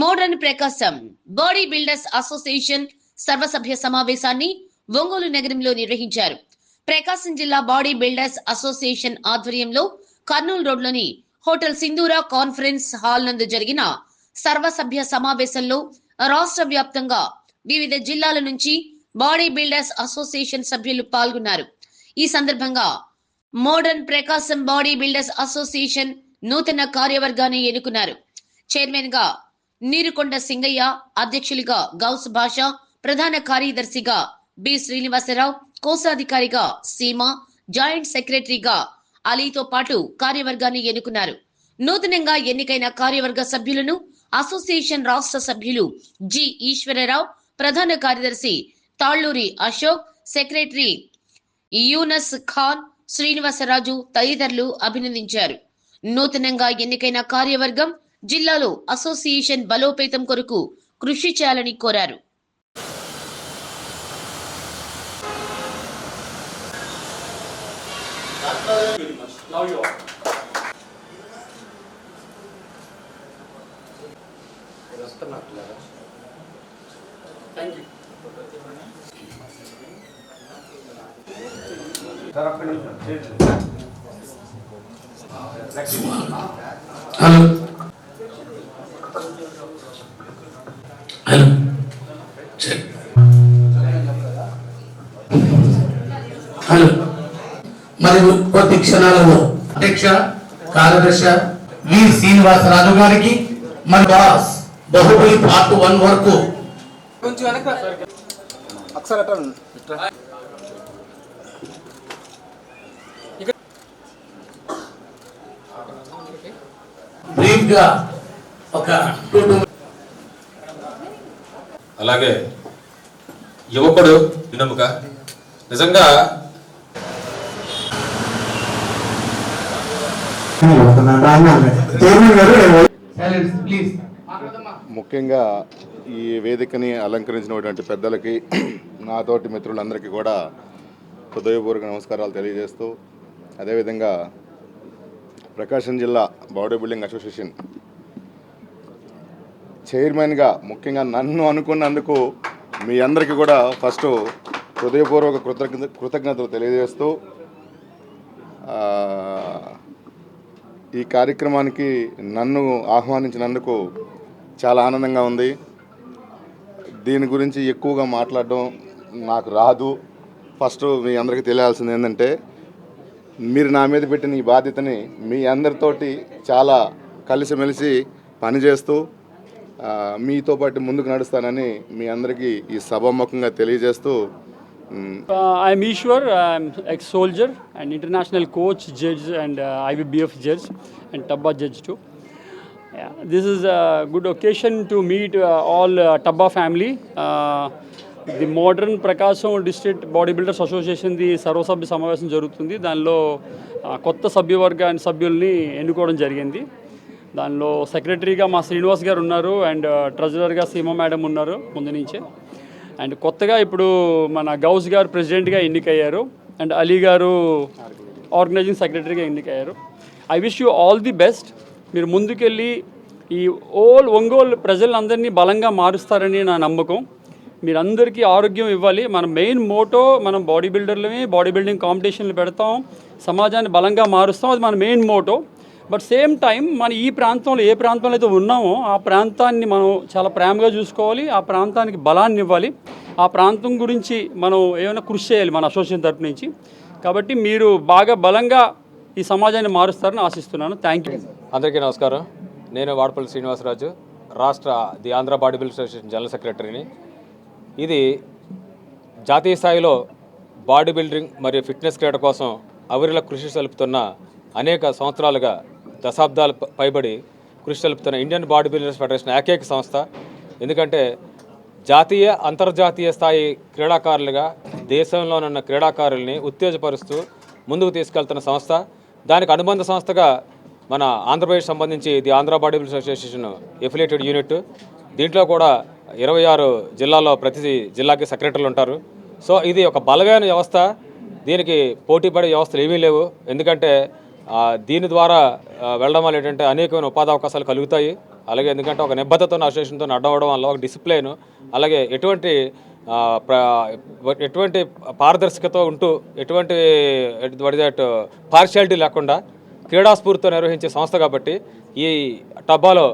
Modern Prakasam body builders association సర్వసభ్య సమావేశాన్ని ఒంగోలు నగరంలో నిర్వహించారు. ప్రకాశం జిల్లా బాడీ బిల్డర్స్ అసోసియేషన్ ఆధ్వర్యంలో కర్నూలు రోడ్లోని హోటల్ సింధూరా కాన్ఫరెన్స్ హాల్ నందు జరిగిన సర్వసభ్య సమావేశంలో రాష్ట్ర వ్యాప్తంగా వివిధ జిల్లాల నుంచి బాడీ బిల్డర్స్ అసోసియేషన్ సభ్యులు పాల్గొన్నారు. ఈ సందర్భంగా modern Prakasam body builders association నూతన కార్యవర్గాన్ని ఎన్నుకున్నారు. చైర్మన్గా నీరుకొండ సింగయ్య అధ్యక్షులుగా గౌస్ భాష ప్రధాన కార్యదర్శిగా బి శ్రీనివాసరావు కోశాధికారిగా సీమ జాయింట్ సెక్రటరీగా అలీతో పాటు కార్యవర్గాన్ని ఎన్నుకున్నారు. నూతనంగా ఎన్నికైన కార్యవర్గ సభ్యులను అసోసియేషన్ రాష్ట్ర సభ్యులు జి ఈశ్వరరావు ప్రధాన కార్యదర్శి తాళ్ళూరి అశోక్ సెక్రటరీ యూనస్ ఖాన్ శ్రీనివాసరాజు తదితరులు అభినందించారు. నూతనంగా ఎన్నికైన కార్యవర్గం జిల్లాలో అసోసియేషన్ బలోపేతం కొరకు కృషి చేయాలని కోరారు. హలో మరి కొద్ది క్షణాలలో. అధ్యక్ష కార్యదర్శ వి శ్రీనివాసరాజు గారికి మన బాస్ బాహుబలి పార్ట్ వన్ వరకు. బ్రీఫ్గా ఒక టూ టూ అలాగే యువకుడు వినముక నిజంగా ముఖ్యంగా ఈ వేదికని అలంకరించినటువంటి పెద్దలకి నాతోటి మిత్రులందరికీ కూడా హృదయపూర్వక నమస్కారాలు తెలియజేస్తూ అదేవిధంగా ప్రకాశం జిల్లా బాడీ బిల్డింగ్ అసోసియేషన్ చైర్మన్గా ముఖ్యంగా నన్ను అనుకున్నందుకు మీ అందరికీ కూడా ఫస్ట్ హృదయపూర్వక కృతజ్ఞ కృతజ్ఞతలు తెలియజేస్తూ ఈ కార్యక్రమానికి నన్ను ఆహ్వానించినందుకు చాలా ఆనందంగా ఉంది. దీని గురించి ఎక్కువగా మాట్లాడడం నాకు రాదు. ఫస్ట్ మీ అందరికీ తెలియాల్సింది ఏంటంటే మీరు నా మీద పెట్టిన ఈ బాధ్యతని మీ అందరితోటి చాలా కలిసిమెలిసి పనిచేస్తూ మీతో పాటు ముందుకు నడుస్తానని మీ అందరికీ ఈ సభాముఖంగా తెలియజేస్తూ I'm Eswar I'm ex soldier and international coach judge and IBBF judge and TABBA judge to this is good occasion to meet all TABBA family the modern Prakasam district body builders అసోసియేషన్ది సర్వసభ్య సమావేశం జరుగుతుంది దానిలో కొత్త సభ్యవర్గాన్ని సభ్యుల్ని ఎన్నుకోవడం జరిగింది దానిలో సెక్రటరీగా మా శ్రీనివాస్ గారు ఉన్నారు అండ్ ట్రెజరర్గా సీమ మేడం ఉన్నారు ముందు నుంచే అండ్ కొత్తగా ఇప్పుడు మన గౌస్ గారు ప్రెసిడెంట్గా ఎన్నికయ్యారు అండ్ అలీ గారు ఆర్గనైజింగ్ సెక్రటరీగా ఎన్నికయ్యారు. I wish you all the best. మీరు ముందుకెళ్ళి ఈ ఓల్ ఒంగోలు ప్రజలందరినీ బలంగా మారుస్తారని నా నమ్మకం. మీరందరికీ ఆరోగ్యం ఇవ్వాలి. మన మెయిన్ మోటో మనం బాడీ బిల్డర్లమే బాడీ బిల్డింగ్ కాంపిటీషన్లు పెడతాం. సమాజాన్ని బలంగా మారుస్తాం. అది మన main motto. But same time మన ఈ ప్రాంతంలో ఏ ప్రాంతంలో అయితే ఉన్నామో ఆ ప్రాంతాన్ని మనం చాలా ప్రేమగా చూసుకోవాలి ఆ ప్రాంతానికి బలాన్ని ఇవ్వాలి. ఆ ప్రాంతం గురించి మనం ఏమైనా కృషి చేయాలి మన అసోసియేషన్ తరపు నుంచి. కాబట్టి మీరు బాగా బలంగా ఈ సమాజాన్ని మారుస్తారని ఆశిస్తున్నాను. థ్యాంక్ యూ అందరికీ నమస్కారం. నేను వాడపల్లి శ్రీనివాసరాజు రాష్ట్ర the Andhra body builder association general సెక్రటరీని. ఇది జాతీయ స్థాయిలో బాడీ బిల్డింగ్ మరియు ఫిట్నెస్ క్రీడ కోసం అవిరల కృషి సలుపుతున్న అనేక సంవత్సరాలుగా దశాబ్దాలు పైబడి కృషి సలుపుతున్న ఇండియన్ బాడీ బిల్డర్స్ ఫెడరేషన్ ఏకైక సంస్థ. ఎందుకంటే జాతీయ అంతర్జాతీయ స్థాయి క్రీడాకారులుగా దేశంలోనున్న క్రీడాకారుల్ని ఉత్తేజపరుస్తూ ముందుకు తీసుకెళ్తున్న సంస్థ. దానికి అనుబంధ సంస్థగా మన ఆంధ్రప్రదేశ్ సంబంధించి the Andhra body builders association affiliated unit. దీంట్లో కూడా ఇరవై ఆరు జిల్లాలో ప్రతి జిల్లాకి సెక్రటరీలు ఉంటారు. సో ఇది ఒక బలమైన వ్యవస్థ. దీనికి పోటీ పడే వ్యవస్థలు ఏమీ లేవు. ఎందుకంటే దీని ద్వారా వెళ్ళడం వల్ల ఏంటంటే అనేకమైన ఉపాధి అవకాశాలు కలుగుతాయి. అలాగే ఎందుకంటే ఒక నిబద్ధతతో అసోసియేషన్తో అడ్డవడం వల్ల ఒక డిసిప్లైన్ అలాగే ఎటువంటి ఎటువంటి పారదర్శకత ఉంటూ ఎటువంటి దట్ పార్షియాలిటీ లేకుండా క్రీడాస్ఫూర్తితో నిర్వహించే సంస్థ కాబట్టి ఈ టబ్బాలో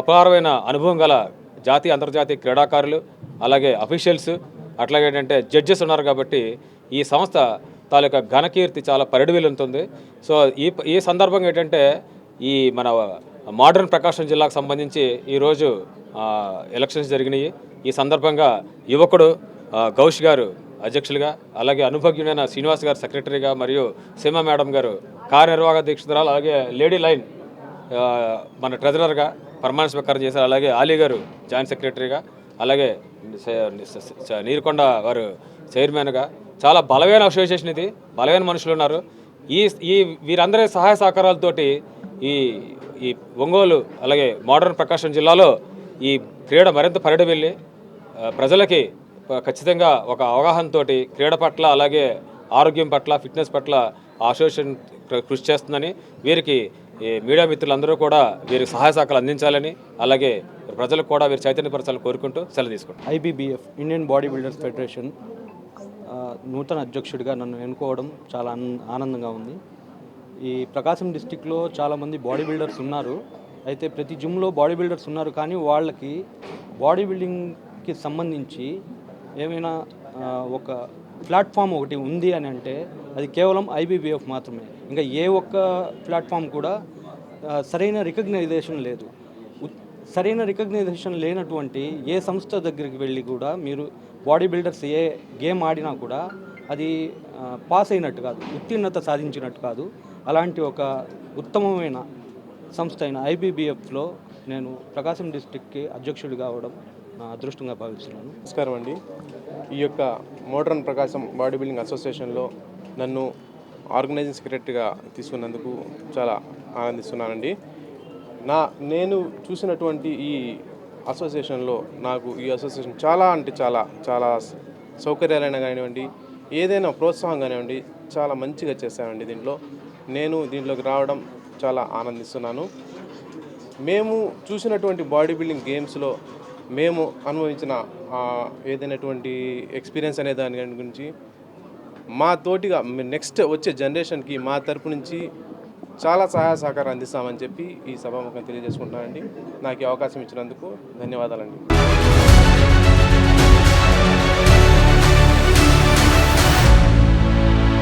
అపారమైన అనుభవం గల జాతీయ అంతర్జాతీయ క్రీడాకారులు అలాగే అఫీషియల్స్ అట్లాగే ఏంటంటే జడ్జెస్ ఉన్నారు కాబట్టి ఈ సంస్థ తాలూకా ఘనకీర్తి చాలా పరిడివిలుంటుంది సో ఈ ఈ సందర్భంగా ఏంటంటే ఈ మన మోడర్న్ ప్రకాశం జిల్లాకు సంబంధించి ఈరోజు ఎలక్షన్స్ జరిగినాయి. ఈ సందర్భంగా యువకుడు గౌష్ గారు అధ్యక్షులుగా అలాగే అనుభజ్ఞుడైన శ్రీనివాస్ గారు సెక్రటరీగా మరియు సీమ మేడం గారు కార్యనిర్వాహక దీక్షితురాలు అలాగే లేడీ లైన్ మన ట్రెజరర్గా పర్మానెంట్ స్పీకర్ చేశారు. అలాగే ఆలీ గారు జాయింట్ సెక్రటరీగా అలాగే నీరుకొండ వారు చైర్మన్గా చాలా బలమైన అసోసియేషన్ ఇది. బలమైన మనుషులు ఉన్నారు. ఈ ఈ వీరందరి సహాయ సహకారాలతోటి ఈ ఈ ఒంగోలు అలాగే మోడర్న్ ప్రకాశం జిల్లాలో ఈ క్రీడ మరింత పరిడి వెళ్ళి ప్రజలకి ఖచ్చితంగా ఒక అవగాహనతోటి క్రీడ పట్ల అలాగే ఆరోగ్యం పట్ల ఫిట్నెస్ పట్ల అసోసియేషన్ కృషి చేస్తుందని వీరికి ఈ మీడియా మిత్రులందరూ కూడా వీరికి సహాయ సహకారాలు అందించాలని అలాగే ప్రజలకు కూడా వీరు చైతన్యపరచాలని కోరుకుంటూ సెలవు తీసుకుంటాం IBBF Indian body builders federation నూతన అధ్యక్షుడిగా నన్ను ఎన్నుకోవడం చాలా ఆనందంగా ఉంది. ఈ ప్రకాశం డిస్టిక్లో చాలామంది బాడీ బిల్డర్స్ ఉన్నారు. అయితే ప్రతి జిమ్లో బాడీ బిల్డర్స్ ఉన్నారు కానీ వాళ్ళకి బాడీ బిల్డింగ్కి సంబంధించి ఏమైనా ఒక ప్లాట్ఫామ్ ఒకటి ఉంది అని అంటే అది కేవలం ఐబీబీఎఫ్ మాత్రమే. ఇంకా ఏ ఒక్క ప్లాట్ఫామ్ కూడా సరైన రికగ్నైజేషన్ లేదు. సరైన రికగ్నైజేషన్ లేనటువంటి ఏ సంస్థ దగ్గరికి వెళ్ళి కూడా మీరు బాడీ బిల్డర్స్ ఏ గేమ్ ఆడినా కూడా అది పాస్ అయినట్టు కాదు ఉత్తీర్ణత సాధించినట్టు కాదు. అలాంటి ఒక ఉత్తమమైన సంస్థ అయిన ఐబీబీఎఫ్లో నేను ప్రకాశం డిస్టిక్కి అధ్యక్షుడు కావడం అదృష్టంగా భావిస్తున్నాను. నమస్కారం అండి. ఈ యొక్క మోడర్న్ ప్రకాశం బాడీ బిల్డింగ్ అసోసియేషన్లో నన్ను ఆర్గనైజింగ్ సెక్రటరీగా తీసుకున్నందుకు చాలా ఆనందిస్తున్నానండి. నా నేను చూసినటువంటి ఈ అసోసియేషన్లో నాకు ఈ అసోసియేషన్ చాలా అంటే చాలా చాలా సౌకర్యాలైన కానివ్వండి ఏదైనా ప్రోత్సాహం కానివ్వండి చాలా మంచిగా చేశానండి దీంట్లో. నేను దీంట్లోకి రావడం చాలా ఆనందిస్తున్నాను. మేము చూసినటువంటి బాడీ బిల్డింగ్ గేమ్స్లో మేము అనుభవించిన ఏదైనటువంటి ఎక్స్పీరియన్స్ అనే దాని గురించి మా తోటిగా నెక్స్ట్ వచ్చే జనరేషన్కి మా తరపు నుంచి చాలా సహాయ సహకారం అందిస్తామని చెప్పి ఈ సభాముఖం తెలియజేసుకుంటున్నానండి. నాకు ఈ అవకాశం ఇచ్చినందుకు ధన్యవాదాలండి.